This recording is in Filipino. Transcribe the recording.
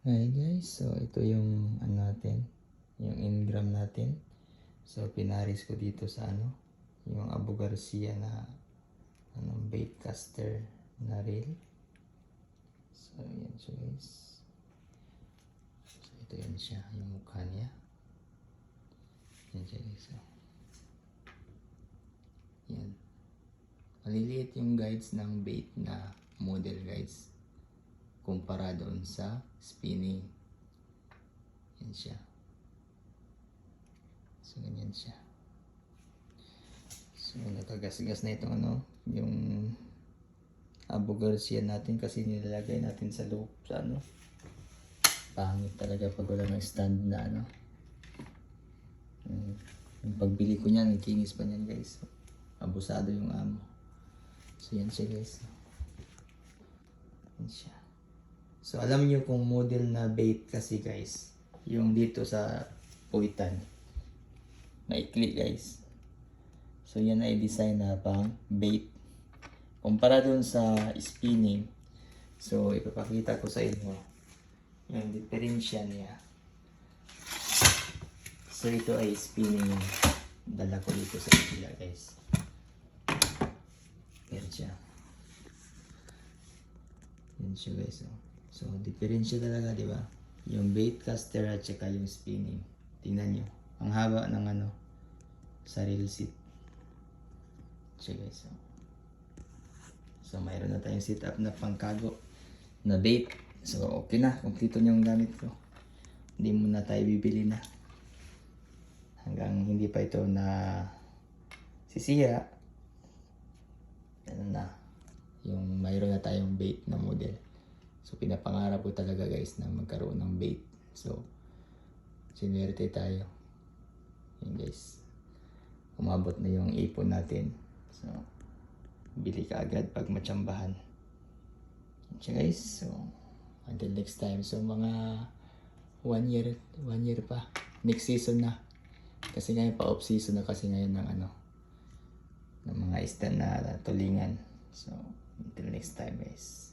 Hi guys, so ito yung ano natin, yung ingram natin. So pinaris ko dito sa ano, yung Abu Garcia na ano, bait caster na reel. So yan siya guys. So ito yan siya, yung mukha niya. Yan siya guys. So. Yan. Maliliit yung guides ng bait na model guys kumpara doon sa spinning. Yan siya. So, ganyan siya. So, nakagasgas na itong ano, yung Abu Garcia natin kasi nilalagay natin sa loob sa ano. Pangit talaga pag wala ng stand na ano. Yung pagbili ko niyan, nagkinis pa niyan guys. Abusado yung amo. So, yan siya guys. Yan siya. So alam niyo kung model na bait kasi guys, yung dito sa puwitan. Maikli guys. So yan ay design na pang bait. Kumpara dun sa spinning, so ipapakita ko sa inyo yung diferensya niya. So ito ay spinning dala ko dito sa kabila guys. Yan. Yan siya guys. Oh. So, diferensya talaga, di ba? Yung bait caster at saka yung spinning. Tingnan nyo. Ang haba ng ano, sa reel seat. Siya guys. So, mayroon na tayong setup na pangkago na bait. So, okay na. Kompleto na yung gamit ko. Hindi mo na tayo bibili na. Hanggang hindi pa ito na sisira. Ano na. Yung mayroon na tayong bait na model. So, pinapangarap ko talaga guys na magkaroon ng bait. So, sinwerte tayo. Yun guys. Umabot na yung ipon natin. So, bili ka agad pag matsambahan. Siya guys. So, until next time. So, mga one year, one year pa. Next season na. Kasi ngayon pa off season na kasi ngayon ng ano, ng mga isda na tulingan. So, until next time guys.